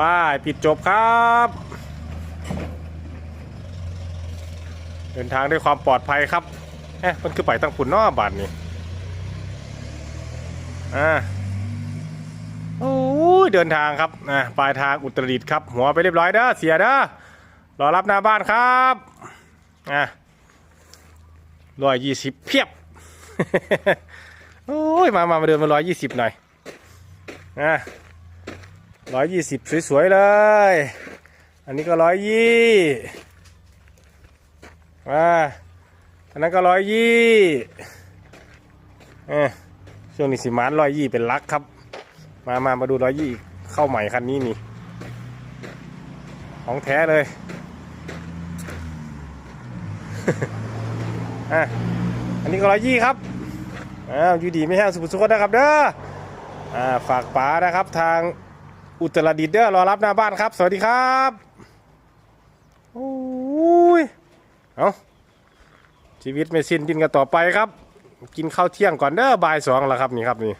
ป้ายปิดจบครับ เดินทางด้วยความปลอดภัยครับเอ๊ะมันคือไปตั้งปุ่นนอบาทนี่อ่าโอ้ยเดินทางครับอ่าปลายทางอุตรดิตถ์ครับ หัวไปเรียบร้อยเด้อเสียเด้อรอรับหน้าบ้านครับอะร้อยยี่สิบเพียบโอ้ยมามามาเดินมาร้อยยี่สิบหน่อยอะ ร้อยยี่สิบสวยๆเลย อันนี้ก็ร้อยยี่มาอันนั้นก็ร้อยยี่ช่วงนี้สิมานร้อยยี่เป็นลักครับ มามามาดูร้อยยี่เข้าใหม่คันนี้นี่ ของแท้เลยอะอันนี้ก็ร้อยยี่ครับอ้าวยู่ดีไม่แห้งสุขสุขนะครับเด้ออ่าฝากป๋านะครับทาง อุตรดิตถ์เด้อรอรับหน้าบ้านครับ สวัสดีครับโอ้ยเอาชีวิตไม่สิ้นดินกันต่อไปครับ กินข้าวเที่ยงก่อนเด้อบ่ายสองแล้วครับนี่ครับนี่